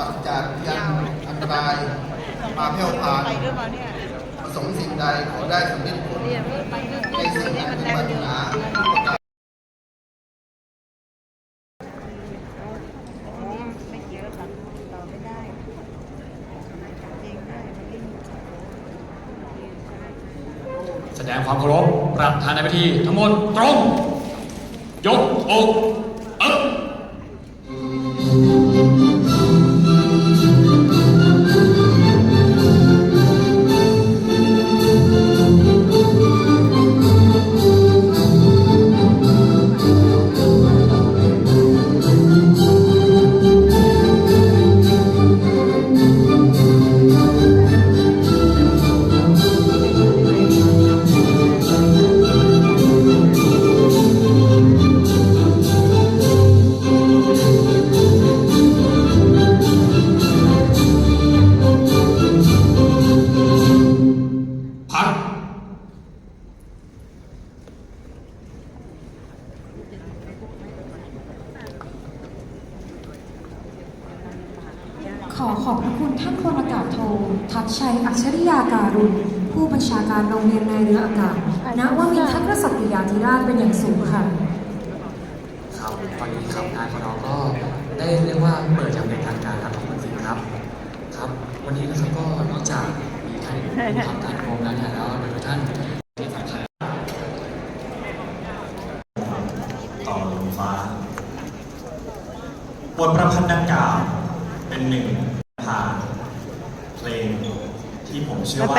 ราศจากพยันอันตราย มาแผ่วพรานไปด้วยมานประสงค์สิ่งใดขอได้สำเร็จผลในสิ่งนี้นั้นที่ปรารถนาทุกประการอ๋อไม่เกี่ยวกับต่อไม่ได้เองได้มันวิ่งแสดงความเคารพประธานในพิธีทั้งหมดตรง ยกอก อขอบพระคุณท่านพลอากาศโท ทักชัย อัจฉริยาการุณ ผู้บัญชาการโรงเรียนในเรืออากาศ ณว่ามีทักษะกิยาธิราชเป็นอย่างสูงค่ะ ครับวันนี้ครับงานของเราก็ได้เรียกว่าเปิดอย่างเป็นทางการครับทุกคนสิครับ ครับ วันนี้นะครับก็นอกจากมีท่านผู้ทำการกรมแล้วเนี่ยแล้วโดยท่านที่สำคัญต่อลมฟ้าบทประพันธ์ดังกล่าว เป็นหนึ่งผ่านเพลงที่ผมเชื่อว่า